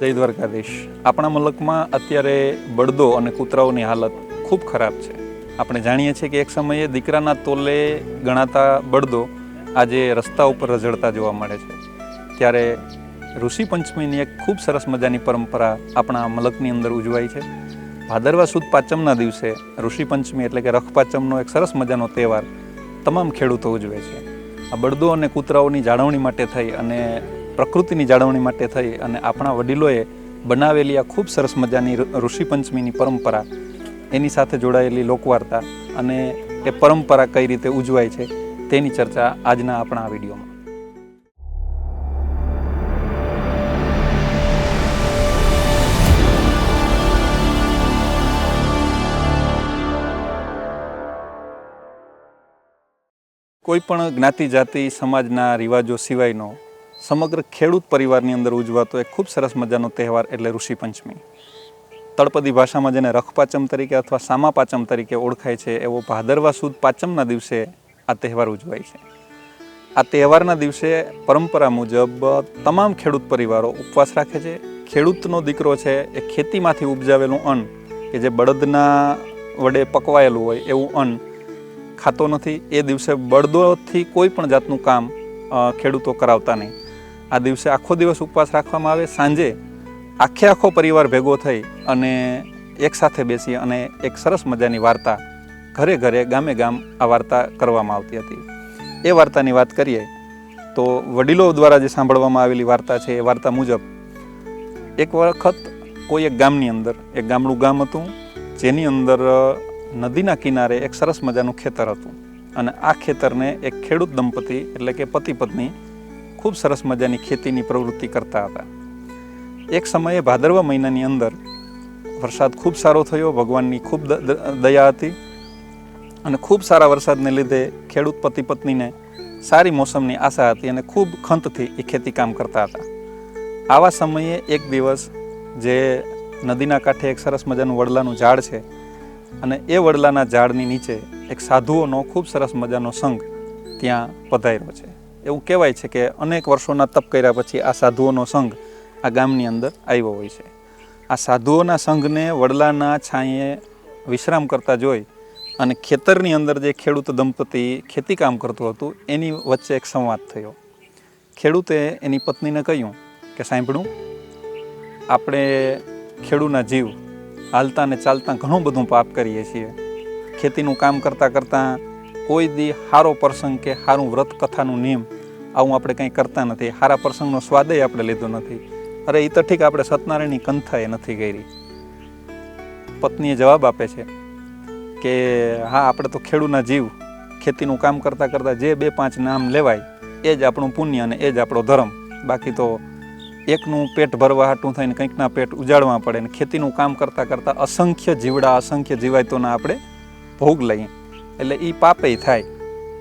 જય દ્વારકાધીશ. આપણા મુલકમાં અત્યારે બળદો અને કૂતરાઓની હાલત ખૂબ ખરાબ છે. આપણે જાણીએ છીએ કે એક સમયે દીકરાના તોલે ગણાતા બળદો આજે રસ્તા ઉપર રઝળતા જોવા મળે છે. ત્યારે ઋષિ પંચમીની એક ખૂબ સરસ મજાની પરંપરા આપણા મલકની અંદર ઉજવાય છે. ભાદરવા સુદ પાંચમના દિવસે ઋષિ પંચમી એટલે કે રખ પાંચમનો એક સરસ મજાનો તહેવાર તમામ ખેડૂતો ઉજવે છે. આ બળદો અને કૂતરાઓની જાળવણી માટે થઈ અને પ્રકૃતિની જાળવણી માટે થઈ અને આપણા વડીલોએ બનાવેલી આ ખૂબ સરસ મજાની ઋષિ પંચમીની પરંપરા, એની સાથે જોડાયેલી લોકવાર્તા અને એ પરંપરા કઈ રીતે ઉજવાય છે, તેની ચર્ચા આજના આપણા આ વિડીયોમાં. કોઈ પણ જ્ઞાતિ જાતિ સમાજના રિવાજો સિવાયનો સમગ્ર ખેડૂત પરિવારની અંદર ઉજવાતો એક ખૂબ સરસ મજાનો તહેવાર એટલે ઋષિ પંચમી. તળપદી ભાષામાં જેને રખપાચમ તરીકે અથવા સામા પાંચમ તરીકે ઓળખાય છે, એવો ભાદરવા સુદ પાંચમના દિવસે આ તહેવાર ઉજવાય છે. આ તહેવારના દિવસે પરંપરા મુજબ તમામ ખેડૂત પરિવારો ઉપવાસ રાખે છે. ખેડૂતનો દીકરો છે એ ખેતીમાંથી ઉપજાવેલું અન્ન કે જે બળદના વડે પકવાયેલું હોય એવું અન્ન ખાતો નથી. એ દિવસે બળદોથી કોઈ પણ જાતનું કામ ખેડૂતો કરાવતા નહીં. આ દિવસે આખો દિવસ ઉપવાસ રાખવામાં આવે. સાંજે આખે આખો પરિવાર ભેગો થઈ અને એકસાથે બેસી અને એક સરસ મજાની વાર્તા ઘરે ઘરે ગામે ગામ આ વાર્તા કરવામાં આવતી હતી. એ વાર્તાની વાત કરીએ તો વડીલો દ્વારા જે સાંભળવામાં આવેલી વાર્તા છે, એ વાર્તા મુજબ એક વખત કોઈ એક ગામની અંદર, એક ગામડું ગામ હતું, જેની અંદર નદીના કિનારે એક સરસ મજાનું ખેતર હતું. અને આ ખેતરને એક ખેડૂત દંપતી એટલે કે પતિ પત્ની ખૂબ સરસ મજાની ખેતીની પ્રવૃત્તિ કરતા હતા. એક સમયે ભાદરવા મહિનાની અંદર વરસાદ ખૂબ સારો થયો, ભગવાનની ખૂબ દયા હતી અને ખૂબ સારા વરસાદને લીધે ખેડૂત પતિ પત્નીને સારી મોસમની આશા હતી અને ખૂબ ખંતથી એ ખેતી કામ કરતા હતા. આવા સમયે એક દિવસ જે નદીના કાંઠે એક સરસ મજાનું વડલાનું ઝાડ છે અને એ વડલાના ઝાડની નીચે એક સાધુઓનો ખૂબ સરસ મજાનો સંઘ ત્યાં પધાર્યો છે. એવું કહેવાય છે કે અનેક વર્ષોના તપ કર્યા પછી આ સાધુઓનો સંઘ આ ગામની અંદર આવ્યો હોય છે. આ સાધુઓના સંઘને વડલાના છાંયે વિશ્રામ કરતા જોઈ અને ખેતરની અંદર જે ખેડૂત દંપતી ખેતી કામ કરતું હતું, એની વચ્ચે એક સંવાદ થયો. ખેડૂતે એની પત્નીને કહ્યું કે, સાંભળું, આપણે ખેડૂના જીવ હાલતા ને ચાલતા ઘણું બધું પાપ કરીએ છીએ. ખેતીનું કામ કરતાં કરતાં કોઈ દી સારો પ્રસંગ કે સારું વ્રત કથાનું નિયમ આવું આપણે કંઈ કરતા નથી. સારા પ્રસંગનો સ્વાદય આપણે લીધો નથી. અરે એ તો ઠીક આપણે સત્યનારાયણની કંથા એ નથી કરી પત્નીએ જવાબ આપે છે કે હા, આપણે તો ખેડૂના જીવ. ખેતીનું કામ કરતાં કરતાં જે બે પાંચ નામ લેવાય, એ જ આપણું પુણ્ય અને એ જ આપણો ધર્મ. બાકી તો એકનું પેટ ભરવા હાટું થઈને કંઈકના પેટ ઉજાડવા પડે ને ખેતીનું કામ કરતાં કરતાં અસંખ્ય જીવડા, અસંખ્ય જીવાયતોના આપણે ભોગ લઈએ. એટલે એ પાપેય થાય.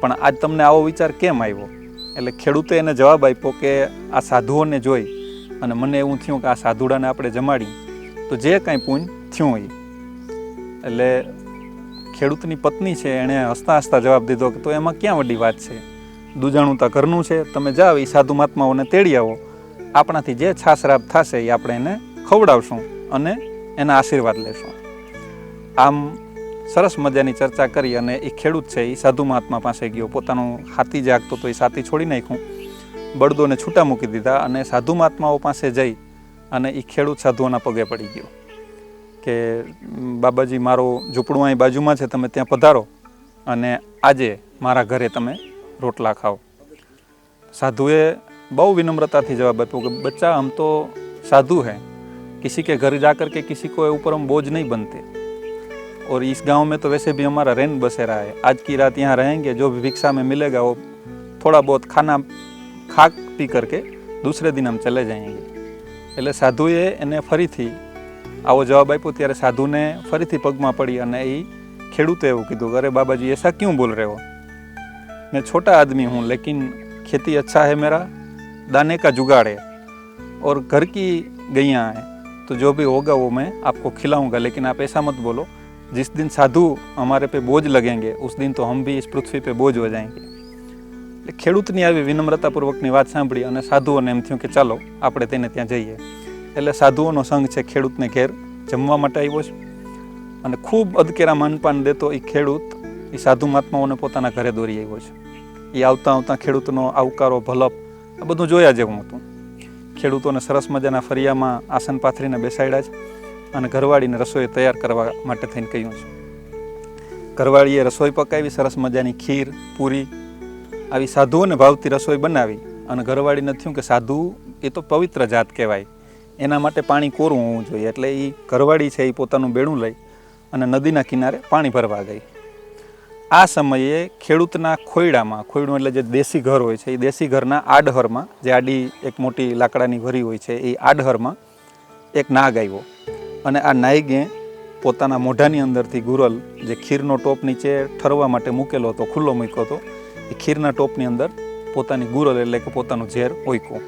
પણ આજ તમને આવો વિચાર કેમ આવ્યો? એટલે ખેડૂતે એને જવાબ આપ્યો કે આ સાધુઓને જોઈ. અને મને એવું થયું કે આ સાધુડાને આપણે જમાડી. તો જે કાંઈ પૂન થયું એ એટલે ખેડૂતની પત્ની છે, એણે હસતા હસતા જવાબ દીધો કે તો એમાં ક્યાં વડી વાત છે? દુજાણું તા ઘરનું છે, તમે જાઓ એ સાધુ મહાત્માઓને તેડી આવો. આપણાથી જે છાસરાબ થશે એ આપણે એને ખવડાવશું અને એના આશીર્વાદ લેશું. આમ સરસ મજાની ચર્ચા કરી અને એ ખેડૂત છે, એ સાધુ મહાત્મા પાસે ગયો. પોતાનું હાથી જાગતો તો એ સાથી છોડી નાખ્યું. બળદોને છૂટા મૂકી દીધા અને સાધુ મહાત્માઓ પાસે જઈ અને એ ખેડૂત સાધુઓના પગે પડી ગયો. કે બાબાજી, મારો ઝૂંપડું અહીં બાજુમાં છે, તમે ત્યાં પધારો અને આજે મારા ઘરે તમે રોટલા ખાઓ. સાધુએ બહુ વિનમ્રતાથી જવાબ આપ્યો કે, બચ્ચા, આમ તો સાધુ હૈ. કિસી કે ઘર જા કર કે કિસી કો ઉપર હમ બોજ નહીં બનતે. और इस गाँव में तो वैसे भी हमारा रहन बसेरा है आज की रात यहाँ रहेंगे जो भी भिक्षा में मिलेगा वो थोड़ा बहुत खाना ખા પી કરકે દૂસરે દિન આમ ચલે જાયંગે એટલે સાધુએ એને ફરીથી આવો જવાબ આપ્યો ત્યારે સાધુને ફરીથી પગમાં પડી અને એ ખેડૂતે એવું કીધું અરે બાબાજી એસા ક્યું બોલ રહે હો મેં છોટા આદમી હું લેકિન ખેતી અચ્છા હે મેરા દાને કા जुगाड़ है और घर की गैया हैं तो जो भी होगा वो मैं आपको खिलाऊँगा लेकिन आप ऐसा मत बोलो जिस दिन साधु हमारे पे बोझ लगेंगे उस दिन तो हम भी इस पृथ्वी पे बोझ हो जाएंगे એટલે ખેડૂતની આવી વિનમ્રતાપૂર્વકની વાત સાંભળી અને સાધુઓને એમ થયું કે ચાલો આપણે તેને ત્યાં જઈએ એટલે સાધુઓનો સંઘ છે ખેડૂતને ઘેર જમવા માટે આવ્યો છે અને ખૂબ અદકેરા માનપાન દેતો એ ખેડૂત એ સાધુ મહાત્માઓને પોતાના ઘરે દોરી આવ્યો છે એ આવતા આવતા ખેડૂતનો આવકારો ભલપ આ બધું જોયા જેવું હતું ખેડૂતોને સરસ મજાના ફરિયામાં આસન પાથરીને બેસાડ્યા છે અને ઘરવાળીને રસોઈ તૈયાર કરવા માટે થઈને કહ્યું છે. ઘરવાળીએ રસોઈ પકાવી, સરસ મજાની ખીર, પૂરી, આવી સાધુઓને ભાવતી રસોઈ બનાવી અને ઘરવાળીને થયું કે સાધુ એ તો પવિત્ર જાત કહેવાય. એના માટે પાણી કોરું હોવું જોઈએ. એટલે એ ઘરવાળી છે એ પોતાનું બેડું લઈ અને નદીના કિનારે પાણી ભરવા ગઈ. આ સમયે ખેડૂતના ખોયડામાં, ખોયડું એટલે જે દેશી ઘર હોય છે, એ દેશી ઘરના આડહરમાં, જે આડી એક મોટી લાકડાની ભરી હોય છે, એ આડહરમાં એક નાગ આવ્યો. અને આ નાયગે પોતાના મોઢાની અંદરથી ગુરલ જે ખીરનો ટોપ નીચે ઠરવા માટે મૂકેલો હતો, ખુલ્લો મૂક્યો હતો, એ ખીરના ટોપની અંદર પોતાની ગુરલ એટલે કે પોતાનું ઝેર ઓઈકો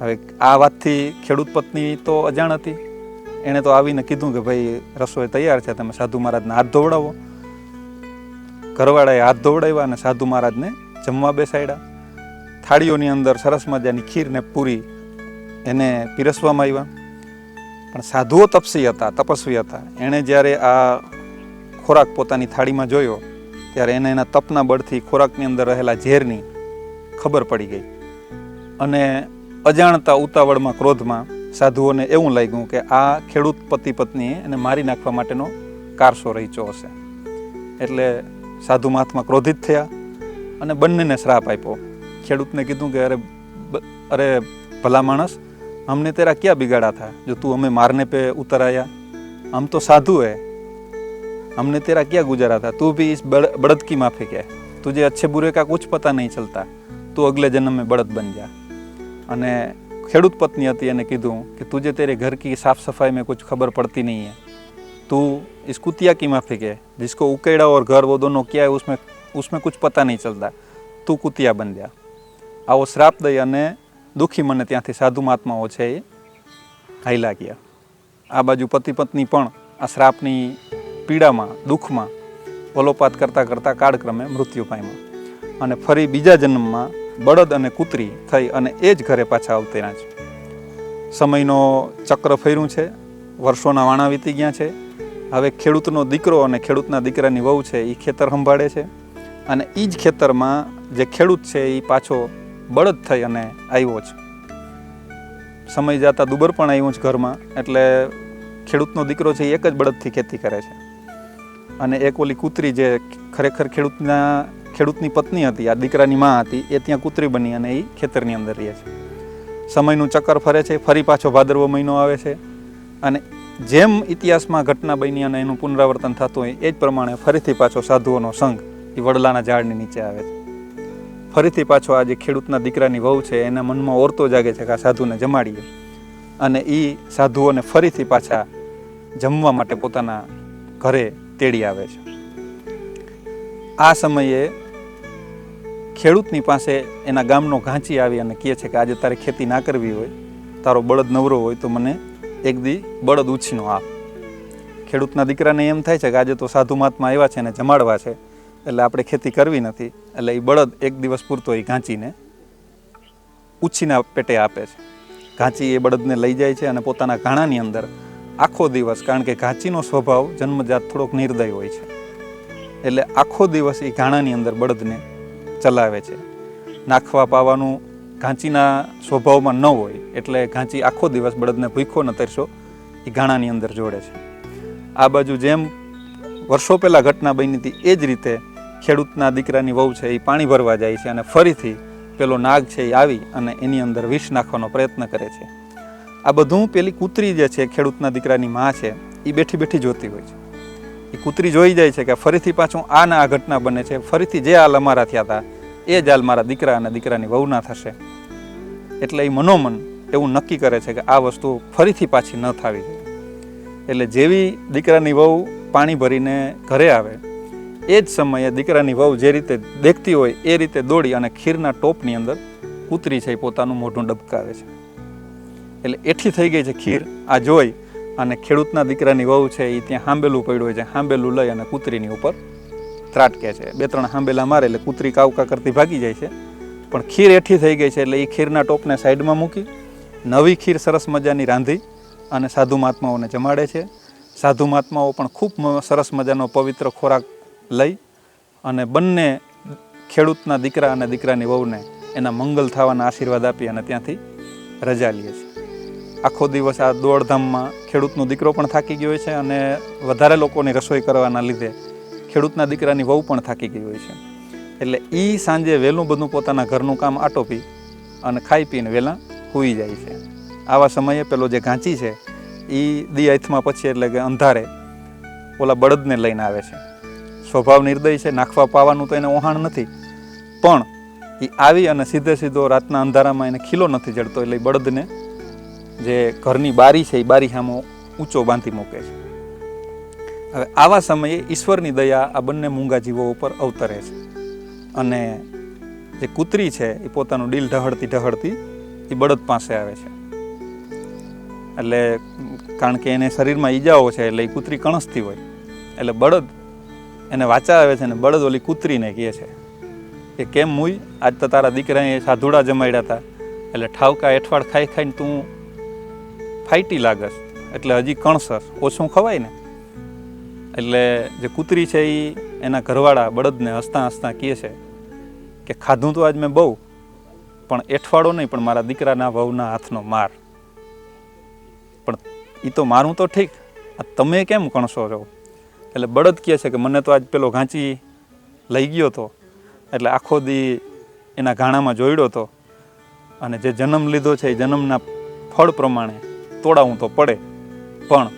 હવે આ વાતથી ખેડૂત પત્ની તો અજાણ હતી. એણે તો આવીને કીધું કે ભાઈ, રસોઈ તૈયાર છે, તમે સાધુ મહારાજને હાથ ધોવડાવો. ઘરવાળાએ હાથ ધોવડાવ્યા અને સાધુ મહારાજને જમવા બેસાડ્યા. થાળીઓની અંદર સરસ મજાની ખીરને પૂરી એને પીરસવામાં આવ્યા. પણ સાધુઓ તપસી હતા, તપસ્વી હતા. એણે જ્યારે આ ખોરાક પોતાની થાળીમાં જોયો, ત્યારે એને એના તપના બળથી ખોરાકની અંદર રહેલા ઝેરની ખબર પડી ગઈ. અને અજાણતા ઉતાવળમાં, ક્રોધમાં સાધુઓને એવું લાગ્યું કે આ ખેડૂત પતિ પત્નીએ એને મારી નાખવા માટેનો કારસો રહીચો હશે. એટલે સાધુ મહાત્મા ક્રોધિત થયા અને બંનેને શ્રાપ આપ્યો. ખેડૂતને કીધું કે અરે અરે ભલા માણસ हमने तेरा क्या बिगाड़ा था जो तू हमें मारने पे उतर आया हम तो साधु है हमने तेरा क्या गुजारा था तू भी इस बड़, बढ़त की माफी क्या तुझे अच्छे बुरे का कुछ पता नहीं चलता તું અગલે જન્મે બળદ બન જા અને ખેડૂત પત્ની હતી એને કીધું કે તુજે તેરે ઘર કી સાફ સફાઈ મેં કુછ ખબર પડતી નહીં હે તું इस कुतिया की माफी के जिसको उकेड़ा और घर वो दोनों क्या है उसमें उसमें कुछ पता नहीं चलता તું કુતિયા બન જા આવો શ્રાપ દઈ અને દુઃખી મને ત્યાંથી સાધુ મહાત્માઓ છે એ હાઈલા ગયા. આ બાજુ પતિ પત્ની પણ આ શ્રાપની પીડામાં, દુઃખમાં વલોપાત કરતાં કરતાં કાળક્રમે મૃત્યુ પામ્યા. અને ફરી બીજા જન્મમાં બળદ અને કૂતરી થઈ અને એ જ ઘરે પાછા આવતેના છે. સમયનો ચક્ર ફર્યું છે, વર્ષોના વાણા વીતી ગયા છે. હવે ખેડૂતનો દીકરો અને ખેડૂતના દીકરાની વહુ છે એ ખેતર સંભાળે છે. અને એ જ ખેતરમાં જે ખેડૂત છે એ પાછો બળદ થઈ અને આવ્યો છે. સમય જતાં દુબર પણ આવ્યું છે ઘરમાં, એટલે ખેડૂતનો દીકરો છે એ એક જ બળદથી ખેતી કરે છે. અને એક ઓલી કૂતરી જે ખરેખર ખેડૂતના, ખેડૂતની પત્ની હતી, આ દીકરાની માં હતી, એ ત્યાં કૂતરી બની અને એ ખેતરની અંદર રહે છે. સમયનું ચક્કર ફરે છે, ફરી પાછો ભાદરવો મહિનો આવે છે અને જેમ ઇતિહાસમાં ઘટના બની અને એનું પુનરાવર્તન થતું હોય, એ જ પ્રમાણે ફરીથી પાછો સાધુઓનો સંઘ, એ વડલાના ઝાડની નીચે આવે છે. ફરીથી પાછો આ જે ખેડૂતના દીકરાની વહુ છે, એના મનમાં ઓરતો જાગે છે કે આ સાધુને જમાડીએ. અને એ સાધુઓને ફરીથી પાછા જમવા માટે પોતાના ઘરે તેડી આવે છે. આ સમયે ખેડૂતની પાસે એના ગામનો ઘાંચી આવી અને કહે છે કે આજે તારે ખેતી ના કરવી હોય, તારો બળદ નવરો હોય તો મને એક દી બળદ ઉછીનો આપ. ખેડૂતના દીકરાને એમ થાય છે કે આજે તો સાધુ મહાત્મા આવ્યા છે અને જમાડવા છે. એટલે આપણે ખેતી કરવી નથી. એટલે એ બળદ એક દિવસ પૂરતો એ ઘાંચીને ઉછીના પેટે આપે છે. ઘાંચી એ બળદને લઈ જાય છે અને પોતાના ઘાણાની અંદર આખો દિવસ, કારણ કે ઘાંચીનો સ્વભાવ જન્મજાત થોડોક નિર્દય હોય છે. એટલે આખો દિવસ એ ઘાણાની અંદર બળદને ચલાવે છે. નાખવા પાવાનું ઘાંચીના સ્વભાવમાં ન હોય, એટલે ઘાંચી આખો દિવસ બળદને ભૂખો ન તરશો એ ઘાણાની અંદર જોડે છે. આ બાજુ જેમ વર્ષો પહેલાં ઘટના બની હતી, એ જ રીતે ખેડૂતના દીકરાની વહુ છે એ પાણી ભરવા જાય છે અને ફરીથી પેલો નાગ છે એ આવી અને એની અંદર વિષ નાખવાનો પ્રયત્ન કરે છે. આ બધું પેલી કૂતરી જે છે ખેડૂતના દીકરાની માં છે એ બેઠી બેઠી જોતી હોય છે. એ કૂતરી જોઈ જાય છે કે ફરીથી પાછું આ ને આ ઘટના બને છે, ફરીથી જે હાલ અમારા થયા હતા, એ જ હાલ મારા દીકરા અને દીકરાની વહુના થશે. એટલે એ મનોમન એવું નક્કી કરે છે કે આ વસ્તુ ફરીથી પાછી ન થવી જોઈએ. એટલે જેવી દીકરાની વહુ પાણી ભરીને ઘરે આવે એ જ સમયે દીકરાની વહુ જે રીતે દેખતી હોય એ રીતે દોડી અને ખીરના ટોપની અંદર ઉતરી છે પોતાનું મોઢું ડબકાવે છે. એટલે એઠી થઈ ગઈ છે ખીર, આ જોઈ અને ખેડૂતના દીકરાની વહુ છે એ ત્યાં હાંબેલું પડ્યું હોય છે, હાંબેલું લઈ અને કૂતરીની ઉપર ત્રાટકે છે. બે ત્રણ હાંબેલા મારે એટલે કૂતરી કાવકા કરતી ભાગી જાય છે. પણ ખીર એઠી થઈ ગઈ છે એટલે એ ખીરના ટોપને સાઈડમાં મૂકી, નવી ખીર સરસ મજાની રાંધી અને સાધુ મહાત્માઓને જમાડે છે. સાધુ મહાત્માઓ પણ ખૂબ સરસ મજાનો પવિત્ર ખોરાક લઈ અને બંને ખેડૂતના દીકરા અને દીકરાની વહુને એના મંગલ થવાના આશીર્વાદ આપી અને ત્યાંથી રજા લઈએ છીએ આખો દિવસ આ દોડધામમાં ખેડૂતનો દીકરો પણ થાકી ગયો હોય છે અને વધારે લોકોની રસોઈ કરવાના લીધે ખેડૂતના દીકરાની વહુ પણ થાકી ગઈ હોય છે. એટલે એ સાંજે વહેલું બધું પોતાના ઘરનું કામ આટોપી અને ખાઈ પીને વહેલા સૂઈ જાય છે. આવા સમયે પેલો જે ઘાંચી છે એ દી હાથમાં પછી એટલે કે અંધારે ઓલા બળદને લઈને આવે છે. સ્વભાવ નિર્દય છે, નાખવા પાવાનું તો એને ઓહાણ નથી. પણ એ આવી અને સીધે સીધો રાતના અંધારામાં એને ખીલો નથી જડતો એટલે બળદને જે ઘરની બારી છે એ બારી સામો ઊંચો બાંધી મૂકે છે. હવે આવા સમયે ઈશ્વરની દયા આ બંને મૂંગા જીવો ઉપર અવતરે છે. અને જે કૂતરી છે એ પોતાનું ડીલ ઢહળતી ઢહળતી એ બળદ પાસે આવે છે. એટલે કારણ કે એને શરીરમાં ઈજાઓ છે એટલે એ કૂતરી કણસતી હોય. એટલે બળદ એને વાચા આવે છે ને બળદ ઓલી કૂતરીને કહે છે કે કેમ મુય આજ તો તારા દીકરાએ સાધુડા જમાડ્યા હતા એટલે ઠાવકા એઠવાડ ખાઈ ખાઈને તું ફાઈટી લાગસ. એટલે હજી કણસર. ઓછું ખવાય ને? એટલે જે કૂતરી છે એ એના ઘરવાળા બળદને હસતા હસતા કહે છે કે ખાધું તો આજ મેં બહુ, પણ એઠવાડો નહીં, પણ મારા દીકરાના વહુના હાથનો માર. પણ એ તો મારું તો ઠીક. તમે કેમ કણસો છો? એટલે બળદ કહે છે કે મને તો આજ પેલો ઘાંચી લઈ ગયો તો. એટલે આખો દી એના ઘાણામાં જોઈડો તો. અને જે જન્મ લીધો છે એ જન્મના ફળ પ્રમાણે તોડાવું તો પડે. પણ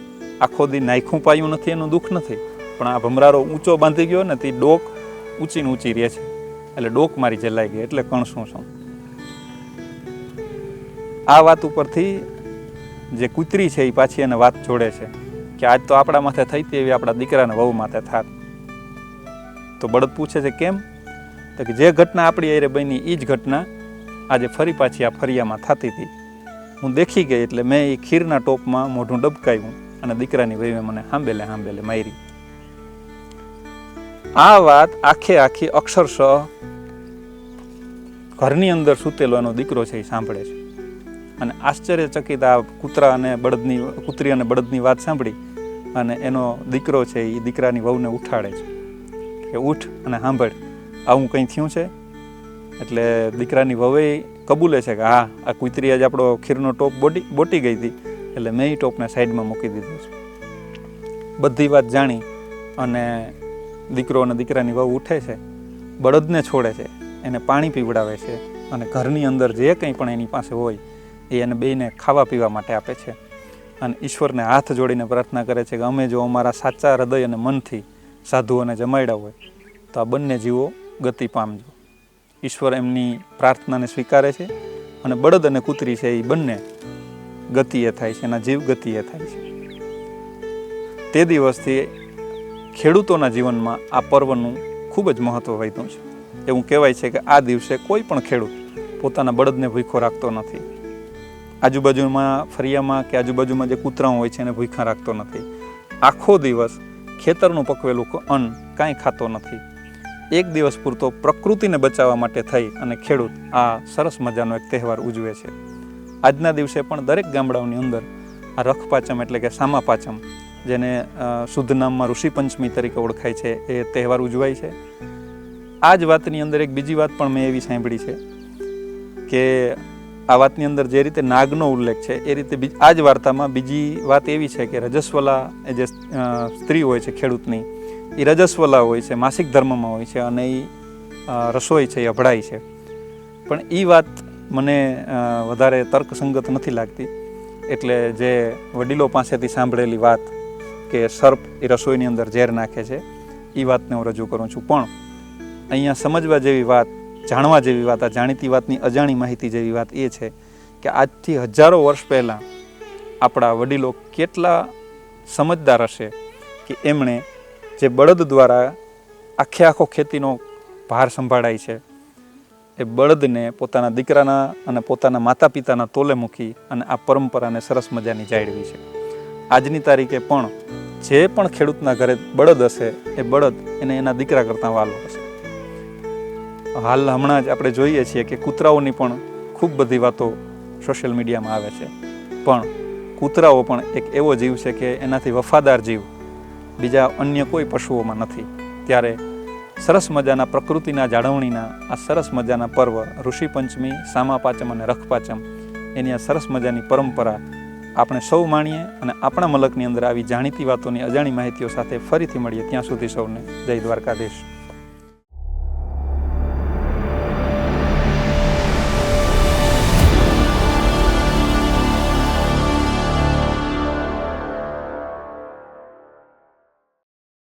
આખો દી નાખું પાયું નથી, એનું દુઃખ નથી. પણ આ ભમરારો ઊંચો બાંધી ગયો ને તે ડોક ઊંચીને ઊંચી રહે છે. એટલે ડોક મારી જલાઈ ગઈ, એટલે કણ શું શું આ વાત ઉપરથી જે કૂતરી છે એ પાછી એને વાત જોડે છે. કે આજ તો આપણા માથે થઈ તેવી આપણા દીકરાને વહુ માથે થાત. તો બળદ પૂછે છે, કેમ? તો કે, જે ઘટના આપણી અરે બની એ જ ઘટના આજે ફરી પાછી આ ફરિયામાં થતી હતી. હું દેખી ગઈ એટલે મેં એ ખીરના ટોપમાં મોઢું ડબકાયું અને દીકરાની વહીમે મને હાંબેલે હાંબેલે મારી. આ વાત આખે આખી અક્ષરશ ઘરની અંદર સૂતેલો એનો દીકરો છે એ સાંભળે છે. અને આશ્ચર્યચકિત આ કૂતરા અને બળદની, કૂતરી અને બળદની વાત સાંભળી અને એનો દીકરો છે એ દીકરાની વહુને ઉઠાડે છે કે ઉઠ અને સાંભળ, આવું કંઈ થયું છે? એટલે દીકરાની વહુએ કબૂલે છે કે હા, આ કુતરી આજ આપણો ખીરનો ટોપ બોટી બોટી ગઈ હતી. એટલે મેં એ ટોપને સાઈડમાં મૂકી દીધો છે. બધી વાત જાણી અને દીકરો અને દીકરાની વહુ ઉઠે છે, બળદને છોડે છે, એને પાણી પીવડાવે છે અને ઘરની અંદર જે કંઈ પણ એની પાસે હોય, એ એને બેયને ખાવા પીવા માટે આપે છે. અને ઈશ્વરને હાથ જોડીને પ્રાર્થના કરે છે કે અમે જો અમારા સાચા હૃદય અને મનથી સાધુઓને જમાડ્યા હોય, તો આ બંને જીવો ગતિ પામજો. ઈશ્વર એમની પ્રાર્થનાને સ્વીકારે છે અને બળદ અને કૂતરી છે એ બંને ગતિએ થાય છે, એના જીવ ગતિએ થાય છે. તે દિવસથી ખેડૂતોના જીવનમાં આ પર્વનું ખૂબ જ મહત્ત્વ વહેતું છે. એવું કહેવાય છે કે આ દિવસે કોઈ પણ ખેડૂત પોતાના બળદને ભૂખો રાખતો નથી. આજુબાજુમાં ફરિયામાં કે આજુબાજુમાં જે કૂતરાઓ હોય છે એને ભૂખા રાખતો નથી. આખો દિવસ ખેતરનું પકવેલું અન્ન કાંઈ ખાતો નથી. એક દિવસ પૂરતો પ્રકૃતિને બચાવવા માટે થઈ અને ખેડૂત આ સરસ મજાનો એક તહેવાર ઉજવે છે. આજના દિવસે પણ દરેક ગામડાઓની અંદર આ રખ એટલે કે સામા પાંચમ જેને શુદ્ધ નામમાં ઋષિ પંચમી તરીકે ઓળખાય છે, એ તહેવાર ઉજવાય છે. આ જ વાતની અંદર એક બીજી વાત પણ મેં એવી સાંભળી છે કે આ વાતની અંદર જે રીતે નાગનો ઉલ્લેખ છે, એ રીતે આ જ વાર્તામાં બીજી વાત એવી છે કે રજસ્વલા એ જે સ્ત્રી હોય છે ખેડૂતની એ રજસ્વલા હોય છે, માસિક ધર્મમાં હોય છે અને એ રસોઈ છે એ અભડાય છે. પણ એ વાત મને વધારે તર્કસંગત નથી લાગતી. એટલે જે વડીલો પાસેથી સાંભળેલી વાત કે સર્પ એ રસોઈની અંદર ઝેર નાખે છે એ વાતને હું રજૂ કરું છું. પણ અહીંયા સમજવા જેવી વાત જાણવા જેવી વાત, આ જાણીતી વાતની અજાણી માહિતી જેવી વાત એ છે કે આજથી હજારો વર્ષ પહેલાં આપણા વડીલો કેટલા સમજદાર હશે કે એમણે જે બળદ દ્વારા આખે આખો ખેતીનો ભાર સંભાળાય છે, એ બળદને પોતાના દીકરાના અને પોતાના માતા પિતાના તોલે મૂકી અને આ પરંપરાને સરસ મજાની જાળવી છે. આજની તારીખે પણ જે પણ ખેડૂતના ઘરે બળદ હશે, એ બળદ એને એના દીકરા કરતાં વાલો હશે. હાલ હમણાં જ આપણે જોઈએ છીએ કે કૂતરાઓની પણ ખૂબ બધી વાતો સોશિયલ મીડિયામાં આવે છે. પણ કૂતરાઓ પણ એક એવો જીવ છે કે એનાથી વફાદાર જીવ બીજા અન્ય કોઈ પશુઓમાં નથી. ત્યારે સરસ મજાના પ્રકૃતિના જાળવણીના, આ સરસ મજાના પર્વ ઋષિ પંચમી, સામા પાંચમ અને રખ પાંચમ, એની આ સરસ મજાની પરંપરા આપણે સૌ માણીએ અને આપણા મલકની અંદર આવી જાણીતી વાતોની અજાણી માહિતીઓ સાથે ફરીથી મળીએ ત્યાં સુધી સૌને જય દ્વારકાધીશ.